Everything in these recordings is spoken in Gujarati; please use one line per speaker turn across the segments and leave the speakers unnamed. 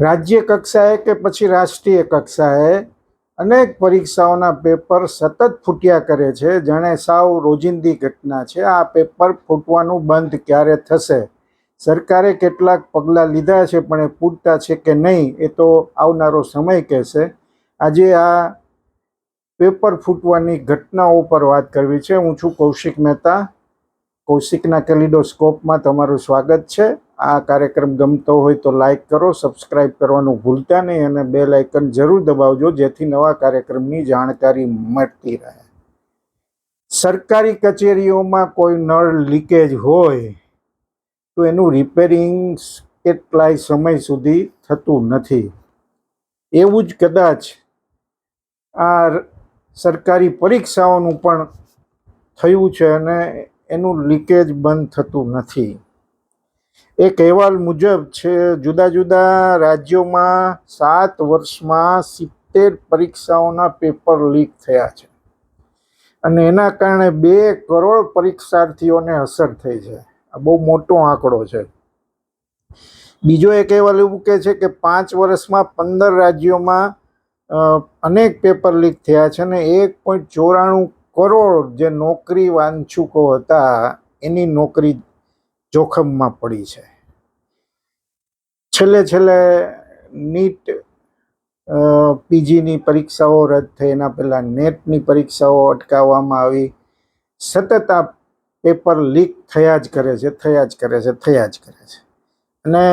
રાજ્ય કક્ષાએ કે પછી રાષ્ટ્રીય કક્ષાએ અનેક પરીક્ષાઓના પેપર સતત ફૂટ્યા કરે છે. જાણે સાવ રોજિંદી ઘટના છે. આ પેપર ફૂટવાનું બંધ ક્યારે થશે? સરકારે કેટલાક પગલાં લીધા છે, પણ એ પૂરતા છે કે નહીં એ તો આવનારો સમય કહેશે. આજે આ પેપર ફૂટવાની ઘટનાઓ પર વાત કરવી છે. હું છું કૌશિક મહેતા. કૌશિકના કેલિડોસ્કોપમાં તમારું સ્વાગત છે. આ કાર્યક્રમ ગમતો હોય તો લાઇક કરો સબસ્ક્રાઈબ કરવાનું ભૂલતા નહીં અને બે લાઇકન જરૂર દબાવજો, જેથી નવા કાર્યક્રમની જાણકારી મળતી રહે. સરકારી કચેરીઓમાં કોઈ નળ લીકેજ હોય તો એનું રિપેરિંગ કેટલાય સમય સુધી થતું નથી. એવું જ કદાચ આ સરકારી પરીક્ષાઓનું પણ થયું છે અને એનું લીકેજ બંધ થતું નથી. એક અહેવાલ મુજબ છે, જુદા જુદા રાજ્યોમાં સાત વર્ષમાં સિત્તેર પરીક્ષાઓના પેપર લીક થયા છે. અને એના કારણે બે કરોડ પરીક્ષાર્થીઓને અસર થઈ છે. આ બહુ મોટો આંકડો છે. બીજો એક અહેવાલ એવું કહે છે કે પાંચ વર્ષમાં પંદર રાજ્યોમાં અનેક પેપર લીક થયા છે અને એક પોઈન્ટ ચોરાણું કરોડ જે નોકરી વાંછુકો હતા, એની નોકરી જોખમમાં પડી છે. છેલ્લે છેલ્લે નીટ પીજીની પરીક્ષાઓ રદ થઈ. એના પહેલાં નેટની પરીક્ષાઓ અટકાવવામાં આવી. સતત આ પેપર લીક થયા જ કરે છે, થયા જ કરે છે, થયા જ કરે છે. અને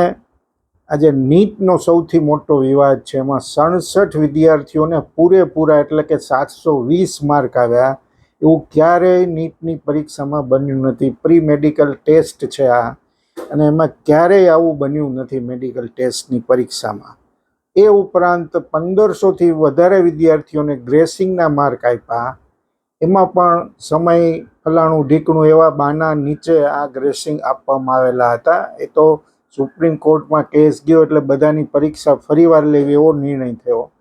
આજે નીટનો સૌથી મોટો વિવાદ છે. એમાં સડસઠ વિદ્યાર્થીઓને પૂરેપૂરા એટલે કે સાતસો વીસ માર્ક આવ્યા. એવું ક્યારેય નીટની પરીક્ષામાં બન્યું નથી. પ્રી મેડિકલ ટેસ્ટ છે આ. અને એમાં ક્યારેય આવું બન્યું નથી મેડિકલ ટેસ્ટની પરીક્ષામાં. એ ઉપરાંત પંદરસોથી વધારે વિદ્યાર્થીઓને ગ્રેસિંગના માર્ક આપ્યા. એમાં પણ સમય, ફલાણું, ઢીકણું એવા બાના નીચે આ ગ્રેસિંગ આપવામાં આવેલા હતા. એ તો સુપ્રીમ કોર્ટમાં કેસ ગયો એટલે બધાની પરીક્ષા ફરીવાર લેવી એવો નિર્ણય થયો.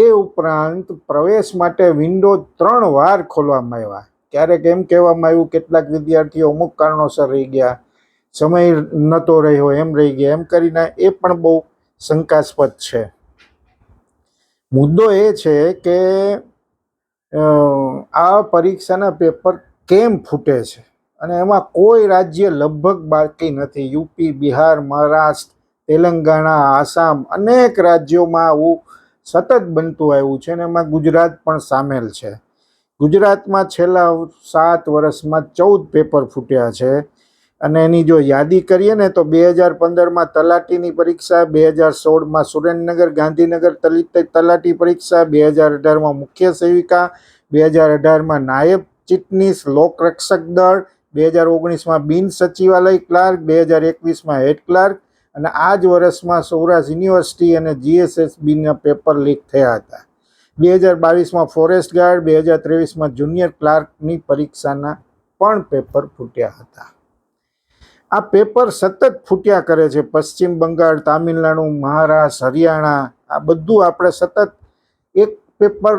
એ ઉપરાંત પ્રવેશ માટે વિન્ડો ત્રણ વાર ખોલવામાં આવ્યા. ક્યારેક એમ કહેવામાં આવ્યું, કેટલાક વિદ્યાર્થીઓ અમુક કારણોસર રહી ગયા. સમય નહોતો રહ્યો, એમ રહી ગયા. એમ કરીને એ પણ બહુ શંકાસ્પદ છે. મુદ્દો એ છે કે આ પરીક્ષાના પેપર કેમ ફૂટે છે? અને એમાં કોઈ રાજ્ય લગભગ બાકી નથી. યુપી, બિહાર, મહારાષ્ટ્ર, તેલંગાણા, આસામ અનેક રાજ્યોમાં આવું સતત બનતું આવ્યું છે અને એમાં ગુજરાત પણ સામેલ છે. ગુજરાતમાં છેલ્લા સાત વર્ષમાં ચૌદ પેપર ફૂટ્યા છે અને એની જો યાદી કરીએ ને તો બે હજાર પંદરમાં તલાટીની પરીક્ષા, બે હજાર સોળમાં સુરેન્દ્રનગર, ગાંધીનગર તલી- તલાટી પરીક્ષા, બે હજાર અઢારમાં મુખ્ય સેવિકા, બે હજાર અઢારમાં નાયબ ચીટનીસ લોકરક્ષક દળ, બે હજાર ઓગણીસમાં બિન સચિવાલય ક્લાર્ક, બે હજાર એકવીસમાં હેડ ક્લાર્ક અને આ જ વર્ષમાં સૌરાષ્ટ્ર યુનિવર્સિટી અને જીએસએસબીના પેપર લીક થયા હતા. બે હજાર બાવીસમાં ફોરેસ્ટ ગાર્ડ, બે હજાર ત્રેવીસમાં જુનિયર ક્લાર્કની પરીક્ષાના પણ પેપર ફૂટ્યા હતા. આ પેપર સતત ફૂટ્યા કરે છે. પશ્ચિમ બંગાળ, તામિલનાડુ, મહારાષ્ટ્ર, હરિયાણા, આ બધું આપણે સતત એક પેપર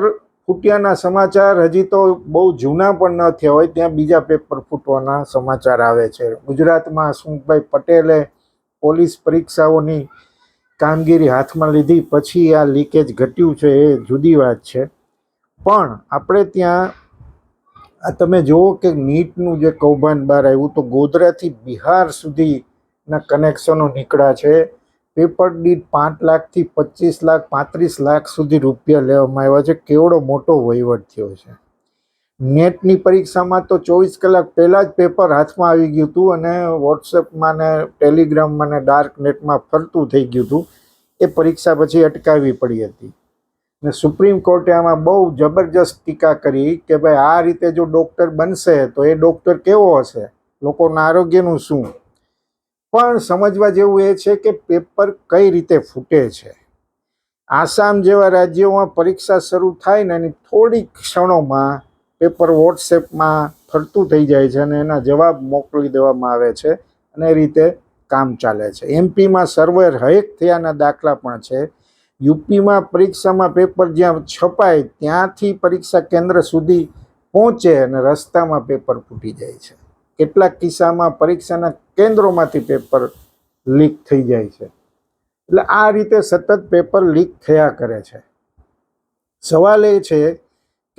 ફૂટ્યાના સમાચાર હજી તો બહુ જૂના પણ ન થયા હોય, ત્યાં બીજા પેપર ફૂટવાના સમાચાર આવે છે. ગુજરાતમાં હસમુખભાઈ પટેલે પોલીસ પરીક્ષાઓની કામગીરી હાથમાં લીધી. પછી આ લીકેજ ઘટ્યું છે એ જુદી વાત છે. પણ આપણે ત્યાં, આ તમે જુઓ કે નીટનું જે કૌભાંડ બહાર આવ્યું તો ગોધરાથી બિહાર સુધીના કનેક્શનો નીકળ્યા છે. પેપર દીઠ પાંચ લાખથી પચીસ લાખ પાંત્રીસ લાખ સુધી રૂપિયા લેવામાં આવ્યા છે. કેવડો મોટો વહીવટ થયો છે. નેટની પરીક્ષામાં તો ચોવીસ કલાક પહેલાં જ પેપર હાથમાં આવી ગયું હતું અને વોટ્સએપમાં ને ટેલિગ્રામમાં ને ડાર્ક નેટમાં ફરતું થઈ ગયું હતું. એ પરીક્ષા પછી અટકાવવી પડી હતી. ને સુપ્રીમ કોર્ટે આમાં બહુ જબરજસ્ત ટીકા કરી કે ભાઈ આ રીતે જો ડૉક્ટર બનશે તો એ ડૉક્ટર કેવો હશે? લોકોના આરોગ્યનું શું? પણ સમજવા જેવું એ છે કે પેપર કઈ રીતે ફૂટે છે? આસામ જેવા રાજ્યોમાં પરીક્ષા શરૂ થાય ને એની થોડીક ક્ષણોમાં પેપર વોટ્સએપમાં ફરતું થઈ જાય છે અને એના જવાબ મોકલી દેવામાં આવે છે અને એ રીતે કામ ચાલે છે. એમપીમાં સર્વર હેક થયાના દાખલા પણ છે. યુપીમાં પરીક્ષામાં પેપર જ્યાં છપાય ત્યાંથી પરીક્ષા કેન્દ્ર સુધી પહોંચે અને રસ્તામાં પેપર ફૂટી જાય છે. કેટલાક કિસ્સામાં પરીક્ષાના કેન્દ્રોમાંથી પેપર લીક થઈ જાય છે. એટલે આ રીતે સતત પેપર લીક થયા કરે છે. સવાલ એ છે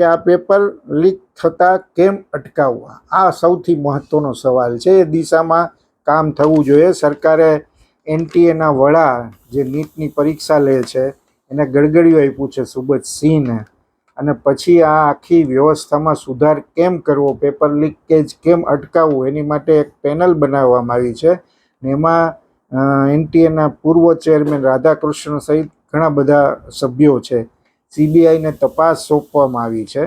કે આ પેપર લીક થતાં કેમ અટકાવવા? આ સૌથી મહત્ત્વનો સવાલ છે. એ દિશામાં કામ થવું જોઈએ. સરકારે એનટીએના વડા જે નીટની પરીક્ષા લે છે, એને ગડગડિયું આપ્યું છે સુબત સિંહને. અને પછી આ આખી વ્યવસ્થામાં સુધાર કેમ કરવો? પેપર લીકેજ કેમ અટકાવવું? એની માટે એક પેનલ બનાવવામાં આવી છે. ને એમાં એનટીએના પૂર્વ ચેરમેન રાધાકૃષ્ણ સહિત ઘણા બધા સભ્યો છે. સીબીઆઈને તપાસ સોંપવામાં આવી છે.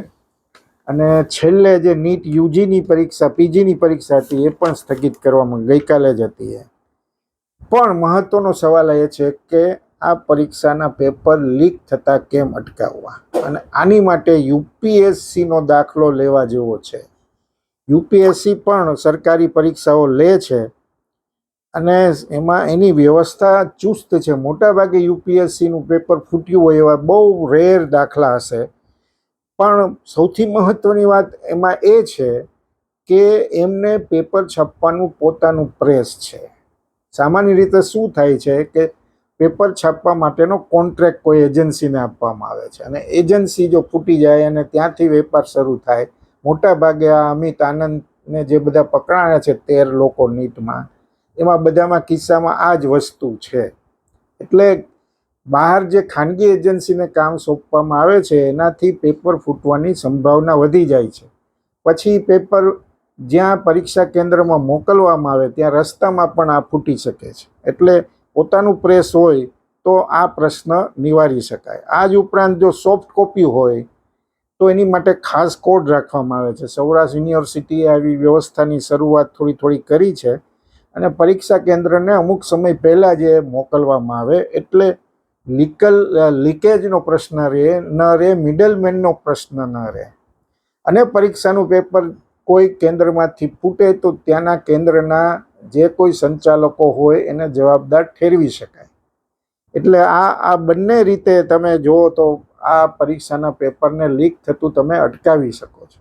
અને છેલ્લે જે નીટ યુજીની પરીક્ષા પીજીની પરીક્ષા હતી, એ પણ સ્થગિત કરવામાં ગઈકાલે જ હતી એ. પણ મહત્વનો સવાલ એ છે કે આ પરીક્ષાના પેપર લીક થતાં કેમ અટકાવવા? અને આની માટે યુપીએસસીનો દાખલો લેવા જેવો છે. યુપીએસસી પણ સરકારી પરીક્ષાઓ લે છે અને એમાં એની વ્યવસ્થા ચુસ્ત છે. મોટાભાગે યુપીએસસીનું પેપર ફૂટ્યું હોય એવા બહુ રેર દાખલા હશે. પણ સૌથી મહત્ત્વની વાત એમાં એ છે કે એમને પેપર છાપવાનું પોતાનું પ્રેસ છે. સામાન્ય રીતે શું થાય છે કે પેપર છાપવા માટેનો કોન્ટ્રાક્ટ કોઈ એજન્સીને આપવામાં આવે છે. અને એજન્સી જો ફૂટી જાય અને ત્યાંથી વેપાર શરૂ થાય, મોટાભાગે આ અમિત આનંદને જે બધા પકડાયા છે તેર લોકો નીટમાં એમાં બધામાં કિસ્સામાં આ જ વસ્તુ છે. એટલે બહાર જે ખાનગી એજન્સીને કામ સોંપવામાં આવે છે, એનાથી પેપર ફૂટવાની સંભાવના વધી જાય છે. પછી પેપર જ્યાં પરીક્ષા કેન્દ્રમાં મોકલવામાં આવે, ત્યાં રસ્તામાં પણ આ ફૂટી શકે છે. એટલે પોતાનું પ્રેસ હોય તો આ પ્રશ્ન નિવારી શકાય. આ જ ઉપરાંત જો સોફ્ટ કોપી હોય, તો એની માટે ખાસ કોડ રાખવામાં આવે છે. સૌરાષ્ટ્ર યુનિવર્સિટીએ આવી વ્યવસ્થાની શરૂઆત થોડી થોડી કરી છે. અને પરીક્ષા કેન્દ્રને અમુક સમય પહેલાં જે મોકલવામાં આવે એટલે લીકલ લીકેજનો પ્રશ્ન રહે, ન રહે, મિડલમેનનો પ્રશ્ન ન રહે. અને પરીક્ષાનું પેપર કોઈ કેન્દ્રમાંથી ફૂટે તો ત્યાંના કેન્દ્રના જે કોઈ સંચાલકો હોય એને જવાબદાર ઠેરવી શકાય. એટલે આ આ બંને રીતે તમે જુઓ તો આ પરીક્ષાના પેપરને લીક થતું તમે અટકાવી શકો છો.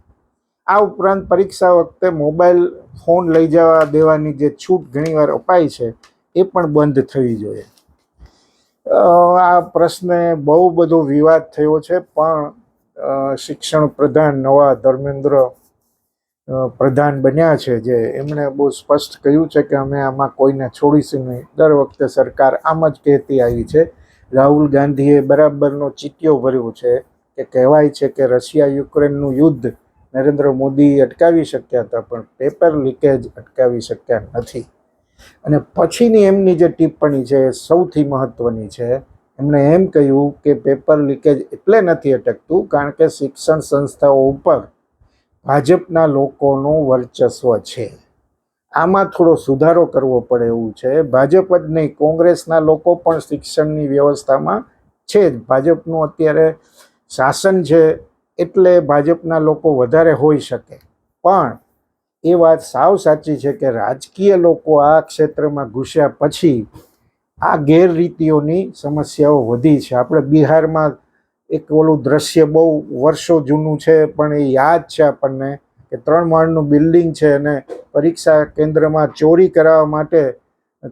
આ ઉપરાંત પરીક્ષા વખતે મોબાઈલ ફોન લઈ જવા દેવાની જે છૂટ ઘણીવાર અપાય છે, એ પણ બંધ થવી જોઈએ. આ પ્રશ્ને બહુ બધો વિવાદ થયો છે, પણ શિક્ષણ પ્રધાન નવા ધર્મેન્દ્ર પ્રધાન બન્યા છે, જે એમણે બહુ સ્પષ્ટ કહ્યું છે કે અમે આમાં કોઈને છોડીશું નહીં. દર વખતે સરકાર આમ જ કહેતી આવી છે. રાહુલ ગાંધીએ બરાબરનો ચીટિયો ભર્યો છે કે કહેવાય છે કે રશિયા યુક્રેનનું યુદ્ધ નરેન્દ્ર મોદી અટકાવી શક્યા હતા, પણ પેપર લીકેજ અટકાવી શક્યા નથી. અને પછીની એમની જે ટિપ્પણી છે એ સૌથી મહત્ત્વની છે. એમણે એમ કહ્યું કે પેપર લીકેજ એટલે નથી અટકતું, કારણ કે શિક્ષણ સંસ્થાઓ ઉપર ભાજપના લોકોનું વર્ચસ્વ છે. આમાં થોડો સુધારો કરવો પડે એવું છે. ભાજપ જ નહીં, કોંગ્રેસના લોકો પણ શિક્ષણની વ્યવસ્થામાં છે જ. ભાજપનું અત્યારે શાસન છે એટલે ભાજપના લોકો વધારે હોઈ શકે. પણ એ વાત સાવ સાચી છે કે રાજકીય લોકો આ ક્ષેત્રમાં ઘૂસ્યા પછી આ ગેરરીતિઓની સમસ્યાઓ વધી છે. આપણે બિહારમાં એક ઓલું દ્રશ્ય બહુ વર્ષો જૂનું છે, પણ એ યાદ છે આપણને કે ત્રણ માળનું બિલ્ડિંગ છે અને પરીક્ષા કેન્દ્રમાં ચોરી કરાવવા માટે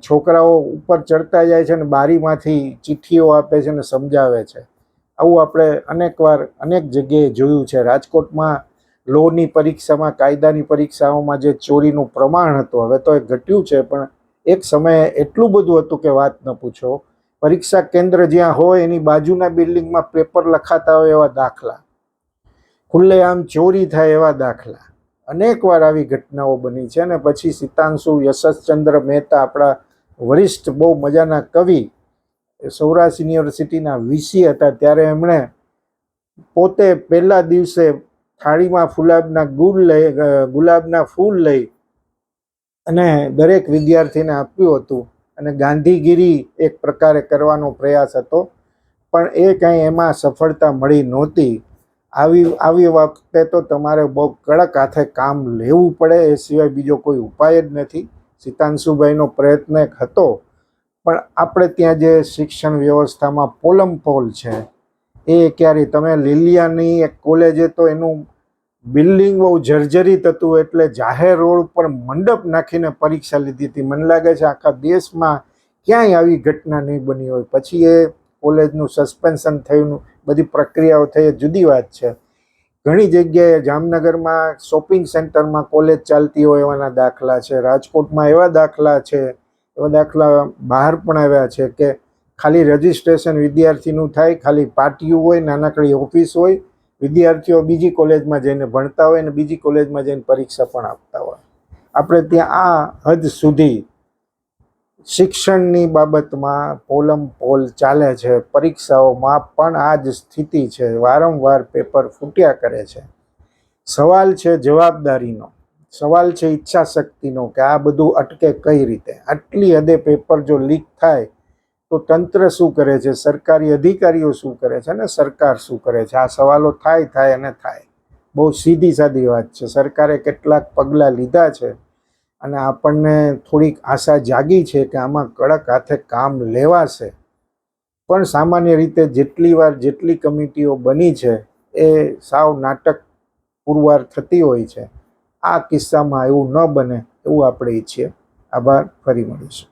છોકરાઓ ઉપર ચડતા જાય છે અને બારીમાંથી ચિઠ્ઠીઓ આપે છે અને સમજાવે છે. આવું આપણે અનેકવાર અનેક જગ્યાએ જોયું છે. રાજકોટમાં લોની પરીક્ષામાં, કાયદાની પરીક્ષાઓમાં જે ચોરીનું પ્રમાણ હતું, હવે તો એ ઘટ્યું છે, પણ એક સમયે એટલું બધું હતું કે વાત ન પૂછો. પરીક્ષા કેન્દ્ર જ્યાં હોય, એની બાજુના બિલ્ડિંગમાં પેપર લખાતા હોય એવા દાખલા. ખુલ્લેઆમ ચોરી થાય એવા દાખલા. અનેકવાર આવી ઘટનાઓ બની છે અને પછી સીતાંશુ યશસ્ચંદ્ર મહેતા આપણા વરિષ્ઠ બહુ મજાના કવિ સૌરાષ્ટ્ર યુનિવર્સિટીના વીસી હતા ત્યારે એમણે પોતે પહેલા દિવસે થાળીમાં ફુલાબના ગુલ લઈ ગુલાબના ફૂલ લઈ અને દરેક વિદ્યાર્થીને આપ્યું હતું અને ગાંધીગીરી એક પ્રકારે કરવાનો પ્રયાસ હતો. પણ એ કાંઈ એમાં સફળતા મળી નહોતી. આવી આવી વખતે તો તમારે બહુ કડક હાથે કામ લેવું પડે, એ સિવાય બીજો કોઈ ઉપાય જ નથી. સીતાંશુભાઈનો પ્રયત્ન એક હતો. પણ આપણે ત્યાં જે શિક્ષણ વ્યવસ્થામાં પોલમ પોલ છે, એ ક્યારે તમે લીલિયાની એક કોલેજે તો એનું બિલ્ડિંગ બહુ જર્જરિત હતું એટલે જાહેર રોડ ઉપર મંડપ નાખીને પરીક્ષા લીધી હતી. મને લાગે છે આખા દેશમાં ક્યાંય આવી ઘટના નહીં બની હોય. પછી એ કોલેજનું સસ્પેન્શન થયું બધી પ્રક્રિયાઓ થઈ જુદી વાત છે. ઘણી જગ્યાએ જામનગરમાં શોપિંગ સેન્ટરમાં કોલેજ ચાલતી હોય એવાના દાખલા છે, રાજકોટમાં એવા દાખલા છે એવા દાખલા બહાર પણ આવ્યા છે કે ખાલી રજિસ્ટ્રેશન વિદ્યાર્થીનું થાય, ખાલી પાટિયું હોય, નાનકડી ઓફિસ હોય, વિદ્યાર્થીઓ બીજી કોલેજમાં જઈને ભણતા હોય અને બીજી કોલેજમાં જઈને પરીક્ષા પણ આપતા હોય. આપણે ત્યાં આ હદ સુધી શિક્ષણની બાબતમાં પોલમ પોલ ચાલે છે, પરીક્ષાઓમાં પણ આ જ સ્થિતિ છે, વારંવાર પેપર ફૂટ્યા કરે છે. સવાલ છે જવાબદારીનો. સવાલ છે ઈચ્છા શક્તિનો કે આ બધું અટકે કઈ રીતે? આટલી હદે પેપર જો લીક થાય, તો તંત્ર શું કરે છે? સરકારી અધિકારીઓ શું કરે છે? અને સરકાર શું કરે છે? આ સવાલો થાય થાય અને થાય. બહુ સીધી સાદી વાત છે. સરકારે કેટલાક પગલાં લીધા છે અને આપણને થોડીક આશા જાગી છે કે આમાં કડક હાથે કામ લેવાશે. પણ સામાન્ય રીતે જેટલી વાર જેટલી કમિટીઓ બની છે, એ સાવ નાટક પુરવાર થતી હોય છે. આ કિસ્સામાં એવું ન બને એવું આપણે ઈચ્છીએ. આભાર. ફરી મળીશું.